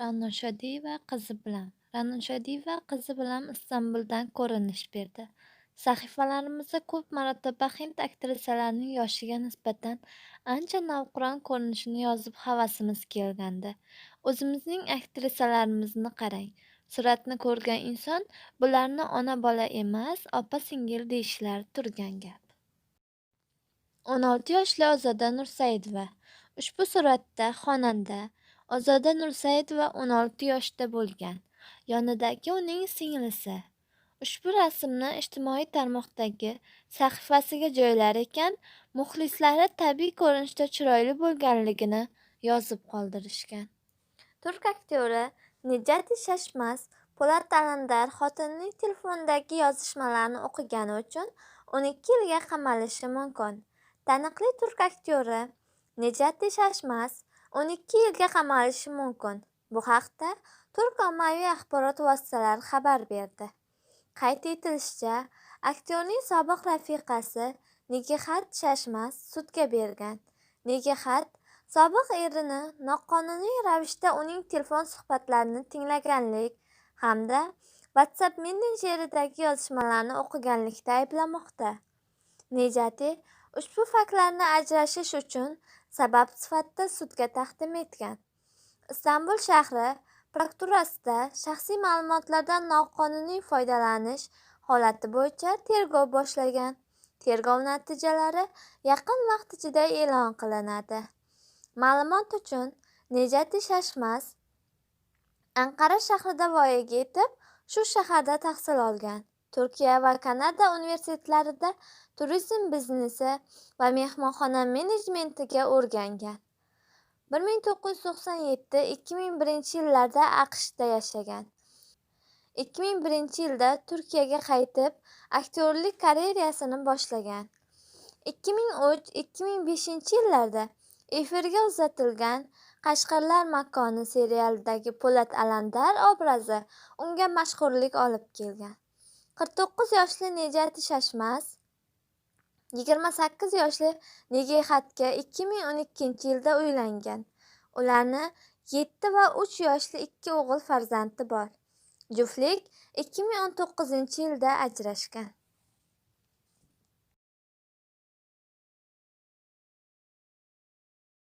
Ra'no Shodiyeva qizi bilan Ra'no Shodiyeva qizi bilan Istanbuldan ko'rinish berdi. Sahifalarimizda ko'p marotaba hind aktrisalarining yoshiga nisbatan ancha navqiron ko'rinishini yozib havasimiz kelgandi. O'zimizning aktrisalarimizni qarang. Suratni ko'rgan inson bularni ona-bola emas, opa-singil deyishlari turgan gap. 16 yoshli Ozoda Nursaidova Ushbu suratda xonanda Ozoda Nursaidova 16 yoshda bo'lgan. Yonidagi uning singlisi. Ushbu rasmni ijtimoiy tarmoqdagi sahifasiga joylar ekan, muxlislari tabiiy ko'rinishda chiroyli bo'lganligini yozib qoldirishgan. Turk aktyori Nejati Shashmas Po'lat Alamdar xotinining telefonidagi yozishmalarni o'qigani uchun 12 yilga qamalishi mumkin. Taniqli turk aktyori Nejati Shashmas 12 yilga qamalishi mumkin. Bu haqda turk ommaviy axborot vositalari xabar berdi. Qayd etilishicha, aktyorning sobiq rafiqasi Nigihat Shashmas sudga bergan. Nigihat sobiq erini noqonuniy ravishda uning telefon suhbatlarini tinglaganlik hamda WhatsApp messenjeridagi yozishmalarni o'qiganlikda ayblamoqda. Nejati ushbu faktlarni ajrashish uchun sabab sifatida sudga taqdim etgan. Istanbul shahri prokuraturasida shaxsiy ma'lumotlardan noqonuniy foydalanish holati bo'yicha tergov boshlagan. Tergov natijalari yaqin vaqt ichida e'lon qilinadi. Ma'lumot uchun, Nejati Shashmas Anqara shahrida voyaga yetib, shu shaharda tahsil olgan. Turkiya va Kanada universitetlarida turizm biznesi va mehmonxona menejmentiga o'rgangan. 1997-2001 yillarda AQShda yashagan. 2001-yilda Turkiyaga qaytib, aktyorlik karyerasini boshlagan. 2003-2005-yillarda efirga uzatilgan Qashqarlar makoni serialidagi Po'lat alandar obrazi unga mashhurlik olib kelgan. 49 yoshli Nejati Shashmas 28 yoshli Nigihatga 2012-yilda uylangan. Ularning 7 va 3 yoshli 2 o'g'il farzandi bor. Juftlik 2019-yilda ajrashgan.